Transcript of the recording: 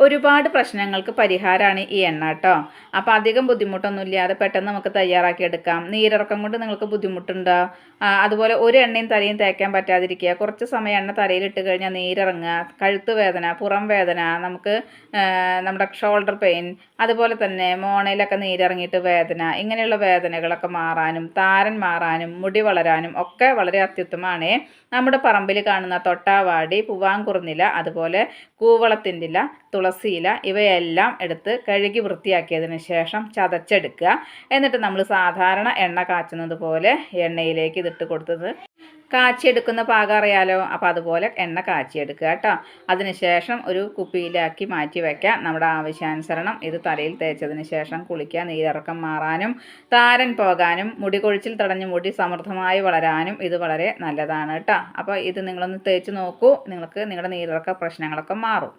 ഒരുപാട് പ്രശ്നങ്ങൾക്ക് പരിഹാരമാണ് ഈ എണ്ണ കേട്ടോ അപ്പോൾ അധികം ബുദ്ധിമുട്ടൊന്നും ഇല്ലാതെ പെട്ടെന്ന് നമുക്ക് തയ്യാറാക്കി എടുക്കാം. നീരിറക്കം കൊണ്ട് നിങ്ങൾക്ക് ബുദ്ധിമുട്ടുണ്ടോ? അതുപോലെ ഒരു എണ്ണയും തലയും തേക്കാൻ പറ്റാതിരിക്കുക. കുറച്ച് സമയം എണ്ണ തലയിലിട്ട് കഴിഞ്ഞാൽ നീരിറങ്ങുക. കഴുത്ത് വേദന പുറം വേദന നമുക്ക് നമ്മുടെ ഷോൾഡർ പെയിൻ അതുപോലെ തന്നെ മോണയിലൊക്കെ നീരിറങ്ങിയിട്ട് വേദന ഇങ്ങനെയുള്ള വേദനകളൊക്കെ മാറാനും താരൻ മാറാനും മുടി വളരാനും ഒക്കെ വളരെ അത്യുത്തമാണ് നമ്മുടെ പറമ്പിൽ കാണുന്ന തൊട്ടാവാടി പൂവാങ്കുറുന്നില അതുപോലെ കൂവളത്തിന്റെ ഇല തുളസിയില ഇവയെല്ലാം എടുത്ത് കഴുകി വൃത്തിയാക്കിയതിന് ശേഷം ചതച്ചെടുക്കുക. എന്നിട്ട് നമ്മൾ സാധാരണ എണ്ണ കാച്ചുന്നത് പോലെ എണ്ണയിലേക്ക് ഇതിട്ട് കൊടുത്തത് കാച്ചിയെടുക്കുന്ന പാകം അറിയാലോ അപ്പോൾ അതുപോലെ എണ്ണ കാച്ചിയെടുക്കുക കേട്ടോ. അതിനുശേഷം ഒരു കുപ്പിയിലാക്കി മാറ്റി വയ്ക്കുക നമ്മുടെ ആവശ്യാനുസരണം ഇത് തലയിൽ തേച്ചതിന് ശേഷം കുളിക്കുക നീരിറക്കം മാറാനും താരൻ പോകാനും മുടി കൊഴിച്ചിൽ തടഞ്ഞ് മുടി സമൃദ്ധമായി വളരാനും ഇത് വളരെ നല്ലതാണ് കേട്ടോ. അപ്പോൾ ഇത് നിങ്ങളൊന്ന് തേച്ച് നോക്കൂ. നിങ്ങൾക്ക് നിങ്ങളുടെ നീരിറക്ക പ്രശ്നങ്ങളൊക്കെ മാറും.